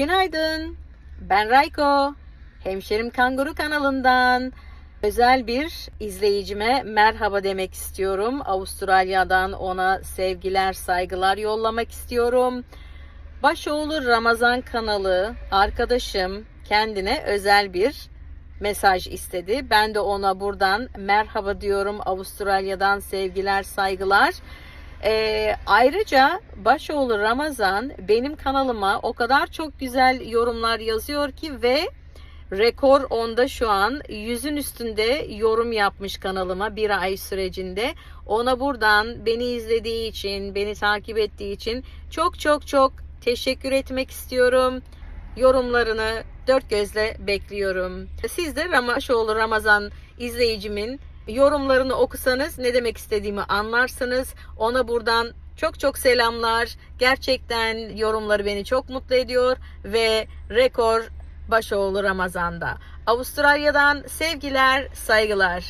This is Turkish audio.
Günaydın. Ben Rayko. Hemşerim Kanguru kanalından özel bir izleyicime merhaba demek istiyorum. Avustralya'dan ona sevgiler, saygılar yollamak istiyorum. Başoğlu Ramazan kanalı arkadaşım kendine özel bir mesaj istedi. Ben de ona buradan merhaba diyorum. Avustralya'dan sevgiler, saygılar. Ee, ayrıca Başoğlu Ramazan benim kanalıma o kadar çok güzel yorumlar yazıyor ki ve rekor onda şu an yüzün üstünde yorum yapmış kanalıma bir ay sürecinde. Ona buradan beni izlediği için, beni takip ettiği için çok çok çok teşekkür etmek istiyorum. Yorumlarını dört gözle bekliyorum. Siz de Ramaşoğlu Ramazan izleyicimin yorumlarını okusanız ne demek istediğimi anlarsınız. Ona buradan çok çok selamlar. Gerçekten yorumları beni çok mutlu ediyor ve rekor Başoğlu Ramazan'da. Avustralya'dan sevgiler, saygılar.